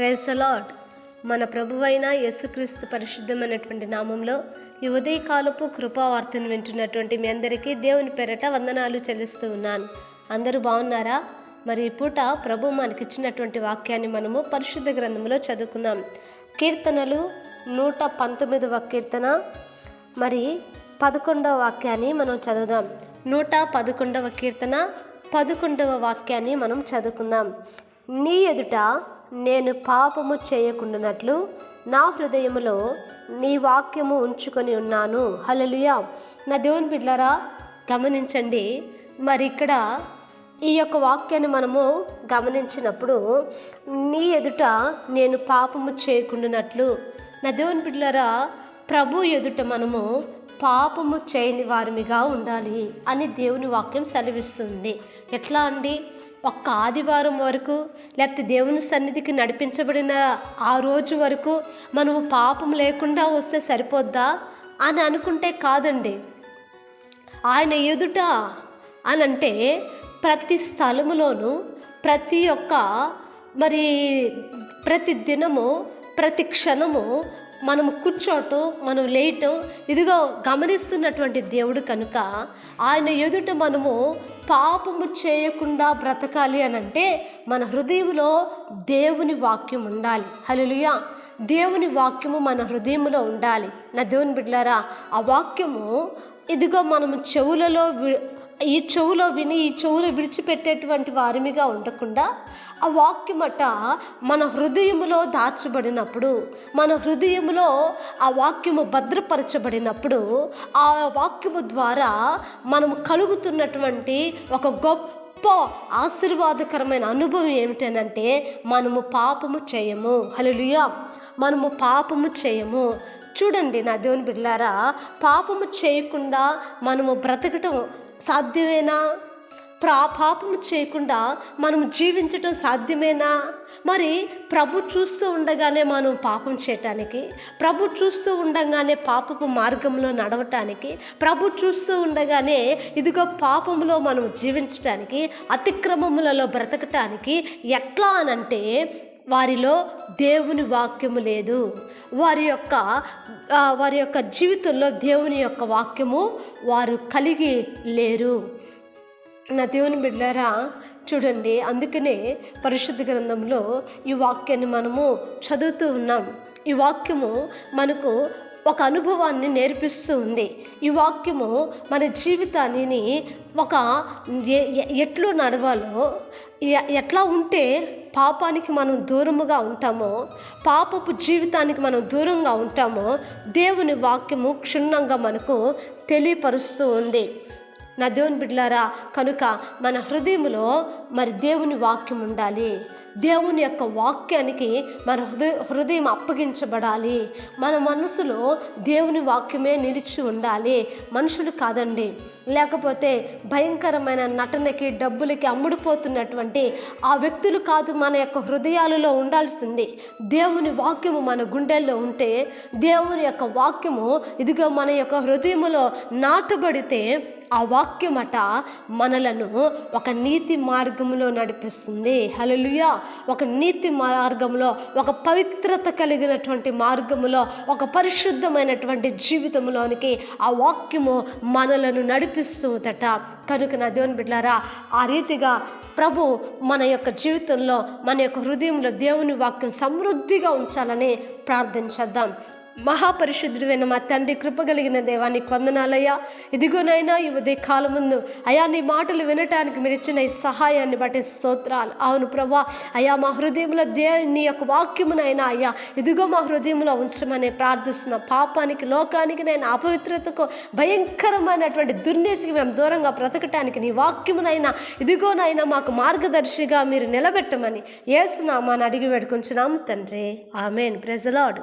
Praise అలాడ్ మన ప్రభువైన యేసుక్రీస్తు పరిశుద్ధమైనటువంటి నామంలో ఈ ఉదయకాలపు కృపావార్తను వింటున్నటువంటి మీ అందరికీ దేవుని పేరట వందనాలు చెల్లిస్తూ ఉన్నాను. అందరూ బాగున్నారా? మరి ఈ పూట ప్రభు మనకిచ్చినటువంటి వాక్యాన్ని మనము పరిశుద్ధ గ్రంథంలో చదువుకుందాం. కీర్తనలు నూట పంతొమ్మిదవ కీర్తన. మరి పదకొండవ వాక్యాన్ని మనం చదువుదాం. నూట పదకొండవ కీర్తన. పదకొండవ వాక్యాన్ని మనం చదువుకుందాం. నీ ఎదుట నేను పాపము చేయకుండానట్లు నా హృదయములో నీ వాక్యము ఉంచుకొని ఉన్నాను. హలలుయా నా దేవుని బిడ్డలారా గమనించండి. మరి ఇక్కడ ఈ యొక్క వాక్యాన్ని మనము గమనించినప్పుడు నీ ఎదుట నేను పాపము చేయకుండానట్లు. నా దేవుని బిడ్డలారా ప్రభు ఎదుట మనము పాపము చేయని వారిమిగా ఉండాలి అని దేవుని వాక్యం సెలవిస్తుంది. ఎట్లా అండి? ఒక్క ఆదివారం వరకు లేకపోతే దేవుని సన్నిధికి నడిపించబడిన ఆ రోజు వరకు మనము పాపం లేకుండా వస్తే సరిపోద్దా అని అనుకుంటే కాదండి. ఆయన ఎదుట అని అంటే ప్రతి స్థలములోనూ ప్రతి ఒక్క మరి ప్రతి దినము ప్రతి క్షణము మనం కూర్చోవటం మనం లేయటం ఇదిగో గమనిస్తున్నటువంటి దేవుడు కనుక ఆయన ఎదుట మనము పాపము చేయకుండా బ్రతకాలి అని అంటే మన హృదయంలో దేవుని వాక్యం ఉండాలి. హల్లెలూయా. దేవుని వాక్యము మన హృదయంలో ఉండాలి. నా దేవుని బిడ్డలారా ఆ వాక్యము ఇదిగో మనము చెవులలో వి- ఈ చెవులో విని ఈ చెవులో విడిచిపెట్టేటువంటి వారిమిగా ఉండకుండా ఆ వాక్యమట మన హృదయములో దాచబడినప్పుడు మన హృదయములో ఆ వాక్యము భద్రపరచబడినప్పుడు ఆ వాక్యము ద్వారా మనము కలుగుతున్నటువంటి ఒక గొప్ప ఆశీర్వాదకరమైన అనుభవం ఏమిటనంటే మనము పాపము చేయము. హల్లెలూయా! మనము పాపము చేయము. చూడండి నా దేవుని బిడ్డలారా పాపము చేయకుండా మనము బ్రతకటం సాధ్యమేనా? ప్రా పాపము చేయకుండా మనం జీవించటం సాధ్యమేనా? మరి ప్రభు చూస్తూ ఉండగానే మనం పాపం చేయటానికి ప్రభు చూస్తూ ఉండగానే పాపపు మార్గంలో నడవటానికి ప్రభు చూస్తూ ఉండగానే ఇదిగో పాపంలో మనం జీవించటానికి అతిక్రమములలో బ్రతకటానికి ఎట్లా అనంటే వారిలో దేవుని వాక్యము లేదు. వారి యొక్క వారి యొక్క జీవితంలో దేవుని యొక్క వాక్యము వారు కలిగి లేరు. నా దేవుని బిడ్డారా చూడండి అందుకనే పరిశుద్ధ గ్రంథంలో ఈ వాక్యాన్ని మనము చదువుతూ ఉన్నాం. ఈ వాక్యము మనకు ఒక అనుభవాన్ని నేర్పిస్తూ ఉంది. ఈ వాక్యము మన జీవితాన్ని ఒక ఎ- ఎట్లు నడవాలో ఎ- ఎట్లా ఉంటే పాపానికి మనం దూరముగా ఉంటామో పాపపు జీవితానికి మనం దూరంగా ఉంటామో దేవుని వాక్యము క్షుణ్ణంగా మనకు తెలియపరుస్తూ ఉంది. నా దేవుని బిడ్డలారా కనుక మన హృదయంలో మరి దేవుని వాక్యం ఉండాలి. దేవుని యొక్క వాక్యానికి మన హృదయ హృదయం అప్పగించబడాలి. మన మనసులో దేవుని వాక్యమే నిలిచి ఉండాలి. మనుషులు కాదండి. లేకపోతే భయంకరమైన నటనకి డబ్బులకి అమ్ముడుపోతున్నటువంటి ఆ వ్యక్తులు కాదు మన యొక్క హృదయాలలో ఉండాల్సింది. దేవుని వాక్యము మన గుండెల్లో ఉంటే దేవుని యొక్క వాక్యము ఇదిగో మన యొక్క హృదయములో నాటబడితే ఆ వాక్యమట మనలను ఒక నీతి మార్గంలో నడిపిస్తుంది. హలలుయా ఒక నీతి మార్గంలో ఒక పవిత్రత కలిగినటువంటి మార్గములో ఒక పరిశుద్ధమైనటువంటి జీవితంలోనికి ఆ వాక్యము మనలను నడిపిస్తుందట. కనుక నా దేవుని బిడ్డారా ఆ రీతిగా ప్రభు మన యొక్క జీవితంలో మన యొక్క హృదయంలో దేవుని వాక్యం సమృద్ధిగా ఉంచాలని ప్రార్థించేద్దాం మహాపరిశుద్ధుడైన మా తండ్రి కృపగలిగిన దేవాన్ని కొందనాలయ్యా ఇదిగోనైనా ఈ ఉదయ కాలం ముందు అయా నీ మాటలు వినటానికి మీరు ఇచ్చిన ఈ సహాయాన్ని బట్టి స్తోత్రాలు. అవును ప్రభా అయా మా హృదయంలో దే నీ యొక్క వాక్యమునైనా అయ్యా ఇదిగో మా హృదయంలో ఉంచమని ప్రార్థిస్తున్న పాపానికి లోకానికి నేను అపవిత్రతకు భయంకరమైనటువంటి దుర్నీతికి మేము దూరంగా బ్రతకటానికి నీ వాక్యమునైనా ఇదిగోనైనా మాకు మార్గదర్శిగా మీరు నిలబెట్టమని ఏసునామాని అడిగి వేడుకుంటున్నాము తండ్రి. ఆమెన్. ప్రజలాడు